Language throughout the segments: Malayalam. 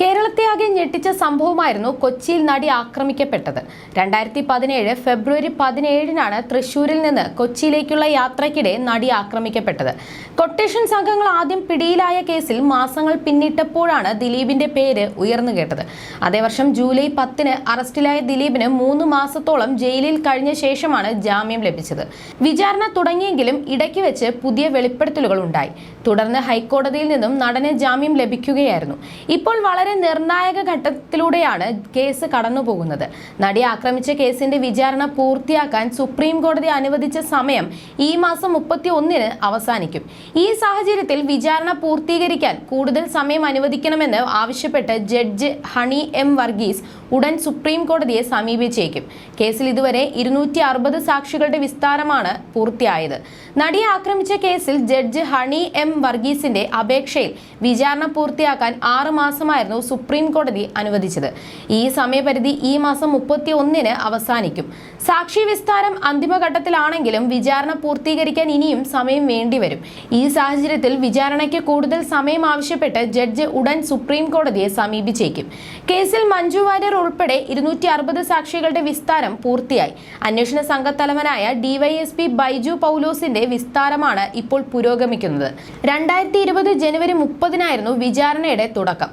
കേരളത്തെ ആകെ ഞെട്ടിച്ച സംഭവമായിരുന്നു കൊച്ചിയിൽ നടി ആക്രമിക്കപ്പെട്ടത്. രണ്ടായിരത്തി പതിനേഴ് ഫെബ്രുവരി പതിനേഴിനാണ് തൃശൂരിൽ നിന്ന് കൊച്ചിയിലേക്കുള്ള യാത്രയ്ക്കിടെ നടി ആക്രമിക്കപ്പെട്ടത്. കൊട്ടേഷൻ സംഘങ്ങൾ ആദ്യം പിടിയിലായ കേസിൽ മാസങ്ങൾ പിന്നിട്ടപ്പോഴാണ് ദിലീപിന്റെ പേര് ഉയർന്നു കേട്ടത്. അതേ വർഷം ജൂലൈ പത്തിന് അറസ്റ്റിലായ ദിലീപിന് മൂന്ന് മാസത്തോളം ജയിലിൽ കഴിഞ്ഞ ശേഷമാണ് ജാമ്യം ലഭിച്ചത്. വിചാരണ തുടങ്ങിയെങ്കിലും ഇടയ്ക്ക് വെച്ച് പുതിയ വെളിപ്പെടുത്തലുകൾ ഉണ്ടായി. തുടർന്ന് ഹൈക്കോടതിയിൽ നിന്നും നടന് ജാമ്യം ലഭിക്കുകയായിരുന്നു. ഇപ്പോൾ വളരെ നിർണായക ഘട്ടത്തിലൂടെയാണ് കേസ് കടന്നുപോകുന്നത്. നടി ആക്രമിച്ച കേസിന്റെ വിചാരണ പൂർത്തിയാക്കാൻ സുപ്രീം കോടതി അനുവദിച്ച സമയം ഈ മാസം മുപ്പത്തി ഒന്നിന് അവസാനിക്കും. ഈ സാഹചര്യത്തിൽ വിചാരണ പൂർത്തീകരിക്കാൻ കൂടുതൽ സമയം അനുവദിക്കണമെന്ന് ആവശ്യപ്പെട്ട് ജഡ്ജ് ഹണി എം വർഗീസ് ഉടൻ സുപ്രീം കോടതിയെ സമീപിച്ചേക്കും. കേസിൽ ഇതുവരെ ഇരുന്നൂറ്റി അറുപത് സാക്ഷികളുടെ വിസ്താരമാണ് പൂർത്തിയായത്. നടിയെ ആക്രമിച്ച കേസിൽ ജഡ്ജ് ഹണി എം വർഗീസിന്റെ അപേക്ഷയിൽ വിചാരണ പൂർത്തിയാക്കാൻ ആറ് മാസമായിരുന്നു സുപ്രീം കോടതി അനുവദിച്ചത്. ഈ സമയപരിധി ഈ മാസം മുപ്പത്തി ഒന്നിന് അവസാനിക്കും. സാക്ഷി വിസ്താരം അന്തിമഘട്ടത്തിലാണെങ്കിലും വിചാരണ പൂർത്തീകരിക്കാൻ ഇനിയും സമയം വേണ്ടിവരും. ഈ സാഹചര്യത്തിൽ വിചാരണയ്ക്ക് കൂടുതൽ സമയം ആവശ്യപ്പെട്ട് ജഡ്ജ് ഉടൻ സുപ്രീം കോടതിയെ സമീപിച്ചേക്കും. കേസിൽ മഞ്ജു വാര്യർ ഉൾപ്പെടെ ഇരുന്നൂറ്റി അറുപത് സാക്ഷികളുടെ വിസ്താരം പൂർത്തിയായി. അന്വേഷണ സംഘത്തലവനായ ഡിവൈഎസ്പി ബൈജു പൗലോസിന്റെ വിസ്താരമാണ് ഇപ്പോൾ പുരോഗമിക്കുന്നത്. രണ്ടായിരത്തി ഇരുപത് ജനുവരി മുപ്പതിനായിരുന്നു വിചാരണയുടെ തുടക്കം.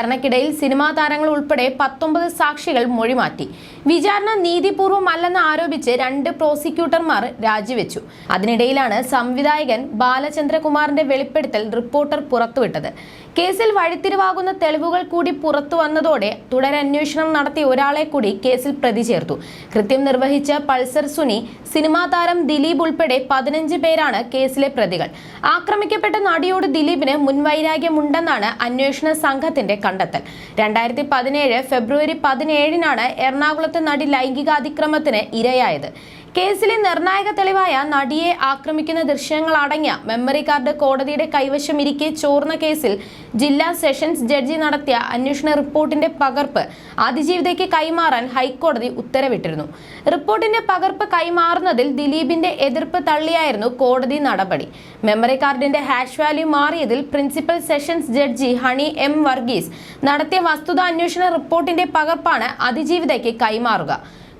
വിചാരണയ്ക്കിടയിൽ സിനിമാ താരങ്ങൾ ഉൾപ്പെടെ പത്തൊമ്പത് സാക്ഷികൾ മൊഴിമാറ്റി. വിചാരണ നീതിപൂർവമല്ലെന്ന് ആരോപിച്ച് രണ്ട് പ്രോസിക്യൂട്ടർമാർ രാജിവെച്ചു. അതിനിടയിലാണ് സംവിധായകൻ ബാലചന്ദ്രകുമാറിന്റെ വെളിപ്പെടുത്തൽ റിപ്പോർട്ടർ പുറത്തുവിട്ടത്. കേസിൽ വഴിത്തിരിവാകുന്ന തെളിവുകൾ കൂടി പുറത്തു വന്നതോടെ തുടരന്വേഷണം നടത്തിയ ഒരാളെ കൂടി കേസിൽ പ്രതി ചേർത്തു. കൃത്യം നിർവഹിച്ച പൾസർ സുനി സിനിമാ താരം ദിലീപ് ഉൾപ്പെടെ പതിനഞ്ച് പേരാണ് കേസിലെ പ്രതികൾ. ആക്രമിക്കപ്പെട്ട നടിയോട് ദിലീപിന് മുൻവൈരാഗ്യമുണ്ടെന്നാണ് അന്വേഷണ സംഘത്തിന്റെ കണ്ടെത്തൽ. രണ്ടായിരത്തി പതിനേഴ് ഫെബ്രുവരി പതിനേഴിനാണ് എറണാകുളത്ത് നടി ലൈംഗികാതിക്രമത്തിന് ഇരയായത്. കേസിലെ നിർണായക തെളിവായ നടിയെ ആക്രമിക്കുന്ന ദൃശ്യങ്ങൾ അടങ്ങിയ മെമ്മറി കാർഡ് കോടതിയുടെ കൈവശം ഇരിക്കെ ചോർന്ന കേസിൽ ജില്ലാ സെഷൻസ് ജഡ്ജി നടത്തിയ അന്വേഷണ റിപ്പോർട്ടിന്റെ പകർപ്പ് അതിജീവിതയ്ക്ക് കൈമാറാൻ ഹൈക്കോടതി ഉത്തരവിട്ടിരുന്നു. റിപ്പോർട്ടിന്റെ പകർപ്പ് കൈമാറുന്നതിൽ ദിലീപിന്റെ എതിർപ്പ് തള്ളിയായിരുന്നു കോടതി നടപടി. മെമ്മറി കാർഡിന്റെ hash value മാറിയതിൽ principal sessions judge Honey M Varghese നടത്തിയ വസ്തുതാ അന്വേഷണ റിപ്പോർട്ടിന്റെ പകർപ്പാണ് അതിജീവിതയ്ക്ക് കൈമാറുക.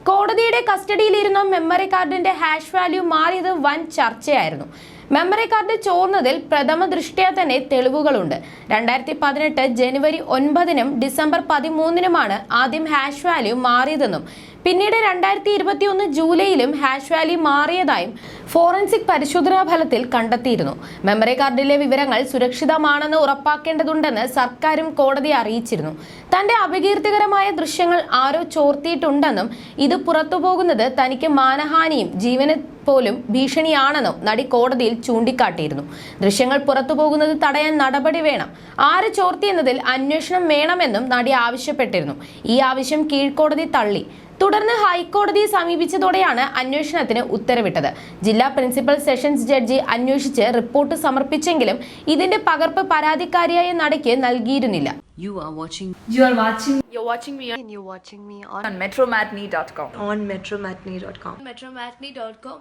കോടതിയുടെ കസ്റ്റഡിയിലിരുന്ന മെമ്മറി കാർഡിന്റെ ഹാഷ് വാല്യൂ മാറിയത് വൻ ചർച്ചയായിരുന്നു. മെമ്മറി കാർഡ് ചോർന്നതിൽ പ്രഥമ ദൃഷ്ട്യാ തന്നെ തെളിവുകളുണ്ട്. രണ്ടായിരത്തി പതിനെട്ട് ജനുവരി ഒൻപതിനും ഡിസംബർ പതിമൂന്നിനുമാണ് ആദ്യം ഹാഷ് വാല്യൂ മാറിയതെന്നും പിന്നീട് രണ്ടായിരത്തി ഇരുപത്തി ഒന്ന് ജൂലൈയിലും ഹാഷ് വാല്യൂ മാറിയതായും ഫോറൻസിക് പരിശോധനാ ഫലത്തിൽ കണ്ടെത്തിയിരുന്നു. മെമ്മറി കാർഡിലെ വിവരങ്ങൾ സുരക്ഷിതമാണെന്ന് ഉറപ്പാക്കേണ്ടതുണ്ടെന്ന് സർക്കാരും കോടതിയെ അറിയിച്ചിരുന്നു. തന്റെ അപകീർത്തികരമായ ദൃശ്യങ്ങൾ ആരോ ചോർത്തിയിട്ടുണ്ടെന്നും ഇത് പുറത്തുപോകുന്നത് തനിക്ക് മാനഹാനിയും ജീവന് പോലും ഭീഷണിയാണെന്നും നടി കോടതിയിൽ ചൂണ്ടിക്കാട്ടിയിരുന്നു ദൃശ്യങ്ങൾ പുറത്തു പോകുന്നത് തടയാൻ നടപടി വേണം ആര് ചോർത്തിയെന്നതിൽ അന്വേഷണം വേണമെന്നും നടി ആവശ്യപ്പെട്ടിരുന്നു ഈ ആവശ്യം കീഴ്ക്കോടതി തള്ളി തുടർന്ന് ഹൈക്കോടതിയെ സമീപിച്ചതോടെയാണ് അന്വേഷണത്തിന് ഉത്തരവിട്ടത് ജില്ലാ പ്രിൻസിപ്പൽ സെഷൻസ് ജഡ്ജി അന്വേഷിച്ച് റിപ്പോർട്ട് സമർപ്പിച്ചെങ്കിലും ഇതിന്റെ പകർപ്പ് പരാതിക്കാരിയായ നടയ്ക്ക് നൽകിയിരുന്നില്ല You are watching You are watching You're watching me and you're watching me on, on metromatney.com. on metromatney.com. Metromatney.com.